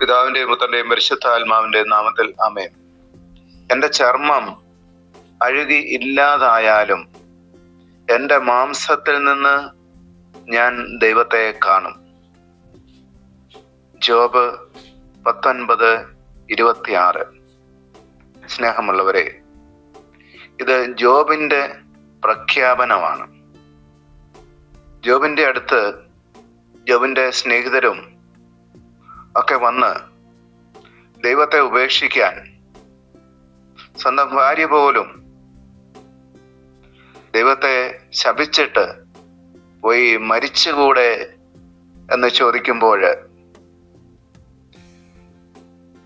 പിതാവിന്റെയും പുത്രന്റെയും പരിശുദ്ധാത്മാവിന്റെ നാമത്തിൽ ആമേൻ. എന്റെ ചർമ്മം അഴുകി ഇല്ലാതായാലും എന്റെ മാംസത്തിൽ നിന്ന് ഞാൻ ദൈവത്തെ കാണും. ജോബ് പത്തൊൻപത് ഇരുപത്തിയാറ്. സ്നേഹമുള്ളവരെ ഇത് ജോബിന്റെ പ്രഖ്യാപനമാണ്. ജോബിന്റെ അടുത്ത് ജോബിന്റെ സ്നേഹിതരും ഒക്കെ വന്ന് ദൈവത്തെ ഉപേക്ഷിക്കാൻ സ്വന്തം ഭാര്യ പോലും ദൈവത്തെ ശപിച്ചിട്ട് പോയി മരിച്ചുകൂടെ എന്ന് ചോദിക്കുമ്പോൾ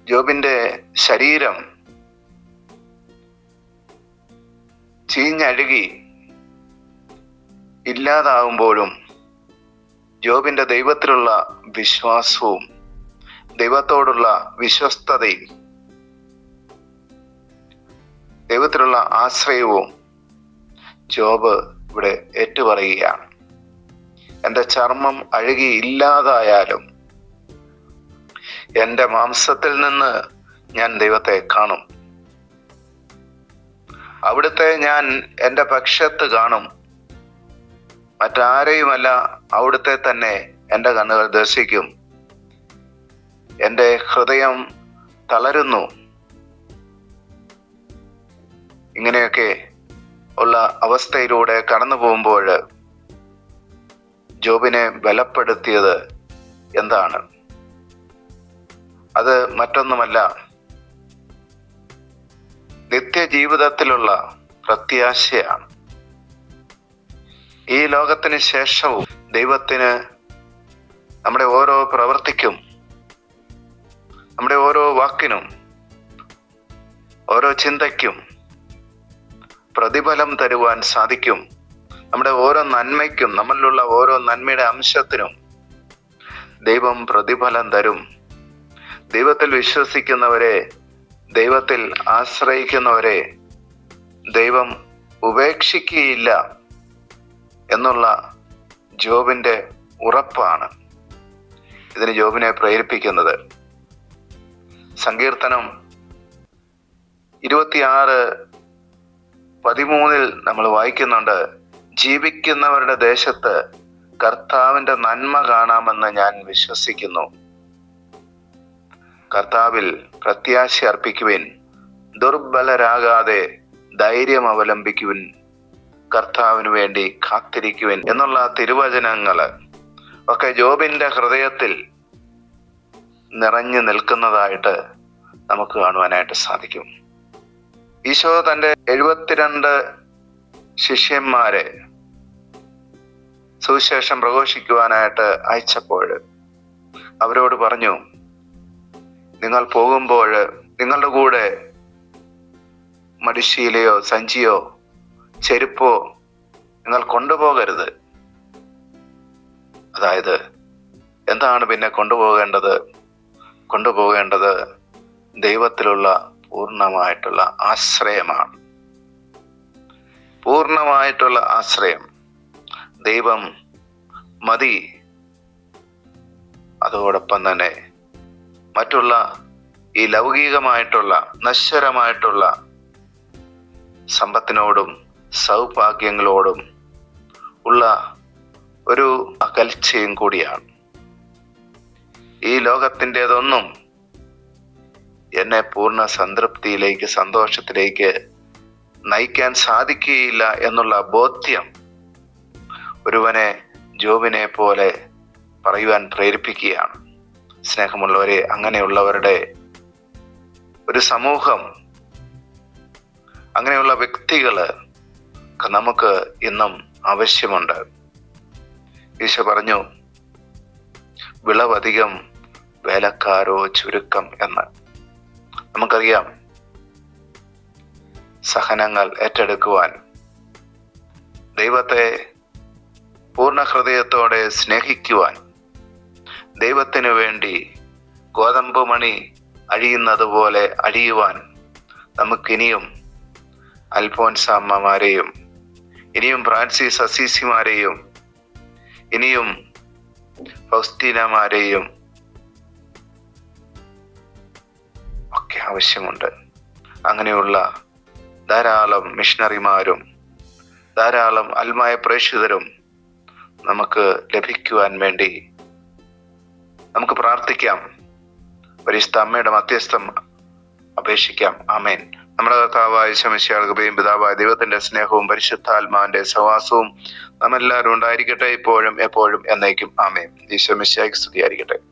ജോബിന്റെ ശരീരം ചീഞ്ഞഴുകി ഇല്ലാതാവുമ്പോഴും ജോബിന്റെ ദൈവത്തിലുള്ള വിശ്വാസവും ദൈവത്തോടുള്ള വിശ്വസ്തതയും ദൈവത്തിലുള്ള ആശ്രയവും ജോബ് ഇവിടെ ഏറ്റുപറയുകയാണ്. എന്റെ ചർമ്മം അഴുകി ഇല്ലാതായാലും എന്റെ മാംസത്തിൽ നിന്ന് ഞാൻ ദൈവത്തെ കാണും. അവിടുത്തെ ഞാൻ എന്റെ പക്ഷത്ത് കാണും. മറ്റാരെയുമല്ല അവിടുത്തെ തന്നെ എന്റെ കണ്ണുകൾ ദർശിക്കും. എന്റെ ഹൃദയം തളരുന്നു. ഇങ്ങനെയൊക്കെ ഉള്ള അവസ്ഥയിലൂടെ കടന്നു പോകുമ്പോൾ ജോബിനെ ബലപ്പെടുത്തിയത് എന്താണ്? അത് മറ്റൊന്നുമല്ല. നിത്യജീവിതത്തിലുള്ള പ്രത്യാശയാണ്. ഈ ലോകത്തിന് ശേഷവും ദൈവത്തിന് നമ്മുടെ ഓരോ പ്രവൃത്തിക്കും നമ്മുടെ ഓരോ വാക്കിനും ഓരോ ചിന്തയ്ക്കും പ്രതിഫലം തരുവാൻ സാധിക്കും. നമ്മുടെ ഓരോ നന്മയ്ക്കും നമ്മളിലുള്ള ഓരോ നന്മയുടെ അംശത്തിനും ദൈവം പ്രതിഫലം തരും. ദൈവത്തിൽ വിശ്വസിക്കുന്നവരെ ദൈവത്തിൽ ആശ്രയിക്കുന്നവരെ ദൈവം ഉപേക്ഷിക്കുകയില്ല എന്നുള്ള ജോബിന്റെ ഉറപ്പാണ് ഇതിന് ജോബിനെ പ്രേരിപ്പിക്കുന്നത്. സങ്കീർത്തനം ഇരുപത്തിയാറ് പതിമൂന്നിൽ നമ്മൾ വായിക്കുന്നുണ്ട്. ജീവിക്കുന്നവരുടെ ദേശത്ത് കർത്താവിന്റെ നന്മ കാണാമെന്ന് ഞാൻ വിശ്വസിക്കുന്നു. കർത്താവിൽ പ്രത്യാശ അർപ്പിക്കുവിൻ. ദുർബലരാകാതെ ധൈര്യം അവലംബിക്കുവിൻ. കർത്താവിന് വേണ്ടി കാത്തിരിക്കുവിൻ എന്നുള്ള തിരുവചനങ്ങൾ ഒക്കെ ജോബിന്റെ ഹൃദയത്തിൽ നിറഞ്ഞു നിൽക്കുന്നതായിട്ട് നമുക്ക് കാണുവാനായിട്ട് സാധിക്കും. ഈശോ തന്റെ എഴുപത്തിരണ്ട് ശിഷ്യന്മാരെ സുവിശേഷം പ്രഘോഷിക്കുവാനായിട്ട് അയച്ചപ്പോൾ അവരോട് പറഞ്ഞു നിങ്ങൾ പോകുമ്പോൾ നിങ്ങളുടെ കൂടെ മടിശീലയോ സഞ്ചിയോ ചെരുപ്പോ നിങ്ങൾ കൊണ്ടുപോകരുത്. അതായത് എന്താണ് പിന്നെ കൊണ്ടുപോകേണ്ടത്? കൊണ്ടുപോകേണ്ടത് ദൈവത്തിലുള്ള പൂർണമായിട്ടുള്ള ആശ്രയമാണ്. പൂർണമായിട്ടുള്ള ആശ്രയം. ദൈവം മതി. അതോടൊപ്പം തന്നെ മറ്റുള്ള ഈ ലൗകികമായിട്ടുള്ള നശ്വരമായിട്ടുള്ള സമ്പത്തിനോടും സൗഭാഗ്യങ്ങളോടും ഉള്ള ഒരു അകൽച്ചയും കൂടിയാണ്. ഈ ലോകത്തിന്റെതൊന്നും എന്നെ പൂർണ സംതൃപ്തിയിലേക്ക് സന്തോഷത്തിലേക്ക് നയിക്കാൻ സാധിക്കുകയില്ല എന്നുള്ള ബോധ്യം ഒരുവനെ ജോബിനെ പോലെ പറയുവാൻ പ്രേരിപ്പിക്കുകയാണ്. സ്നേഹമുള്ളവരെ അങ്ങനെയുള്ളവരുടെ ഒരു സമൂഹം അങ്ങനെയുള്ള വ്യക്തികൾ നമുക്ക് ഇന്നും ആവശ്യമുണ്ട്. ഈശോ പറഞ്ഞു വിളവധികം വേലക്കാരോ ചുരുക്കം എന്ന്. നമുക്കറിയാം സഹനങ്ങൾ ഏറ്റെടുക്കുവാൻ ദൈവത്തെ പൂർണ ഹൃദയത്തോടെ സ്നേഹിക്കുവാൻ ദൈവത്തിനു വേണ്ടി ഗോതമ്പ് മണി അഴിയുന്നത് പോലെ അഴിയുവാൻ നമുക്കിനിയും അൽഫോൻസാമ്മമാരെയും ഇനിയും ഫ്രാൻസിസ് അസീസിമാരെയും ഇനിയും ഫൗസ്റ്റീനമാരെയും ആവശ്യമുണ്ട്. അങ്ങനെയുള്ള ധാരാളം മിഷണറിമാരും ധാരാളം അൽമായ പ്രേക്ഷിതരും നമുക്ക് ലഭിക്കുവാൻ വേണ്ടി നമുക്ക് പ്രാർത്ഥിക്കാം. പരിശുദ്ധ അമ്മയുടെ മധ്യസ്ഥം അപേക്ഷിക്കാം. ആമേൻ. നമ്മുടെ കർത്താവായ ശമിശാളുകയും പിതാവായ ദൈവത്തിന്റെ സ്നേഹവും പരിശുദ്ധാത്മാവിന്റെ സഹവാസവും നമ്മെല്ലാവരും ഉണ്ടായിരിക്കട്ടെ ഇപ്പോഴും എപ്പോഴും എന്നേക്കും. ആമേൻ. ഈ ശമശിയായി സ്തുതിയായിരിക്കട്ടെ.